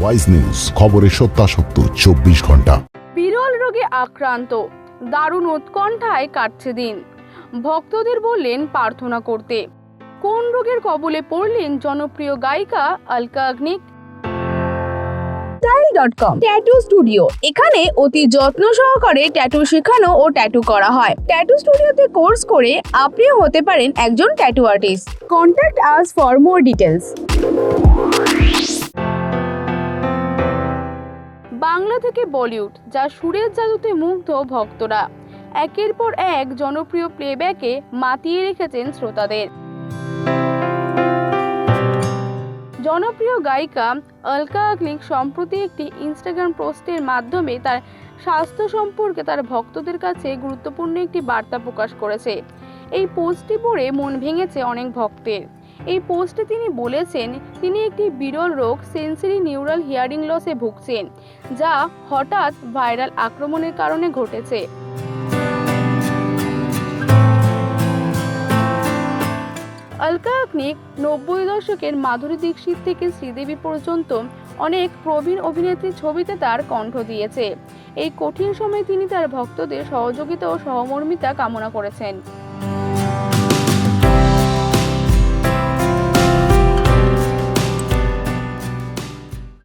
Wise news খবরের সত্যাসত্য চব্বিশ ঘণ্টা। বিরল রোগে আক্রান্ত দারুণ উৎকণ্ঠায় কাটছে দিন। ভক্তদের বললেন প্রার্থনা করতে। কোন রোগের কবলে পড়লেন জনপ্রিয় গায়িকা Alka Yagnik? Dot com tattoo studio এখানে অতি যত্ন সহকারে ট্যাটু শেখানো ও ট্যাটু করা হয়। ট্যাটু স্টুডিওতে কোর্স করে আপনিও হতে পারেন একজন tattoo artist contact us for more details Bangla থেকে বলিউড, যা সুরের জাদুতে মুগ্ধ ভক্তরা। একের পর এক জনপ্রিয় প্লেব্যাকে মাতিয়ে রেখেছেন শ্রোতাদের। জনপ্রিয় গায়িকা অলকা আগ্নিক সম্প্রতি একটি ইনস্টাগ্রাম পোস্টের মাধ্যমে তার স্বাস্থ্য সম্পর্কে তার ভক্তদের কাছে গুরুত্বপূর্ণ একটি বার্তা প্রকাশ করেছে। এই পোস্টটি পড়ে মন ভেঙেছে অনেক ভক্তের। এই পোস্টে তিনি বলেছেন, তিনি একটি বিরল রোগ, সেন্সরি নিউরাল হিয়ারিং লসে ভুগছেন, যা হঠাৎ ভাইরাল আক্রমণের কারণে ঘটেছে। অলকা আগ্নিক নব্বই দশকের মাধুরী দীক্ষিত থেকে শ্রীদেবী পর্যন্ত অনেক প্রবীণ অভিনেত্রীর ছবিতে তার কণ্ঠ দিয়েছে। এই কঠিন সময়ে তিনি তার ভক্তদের সহযোগিতা ও সহমর্মিতা কামনা করেছেন।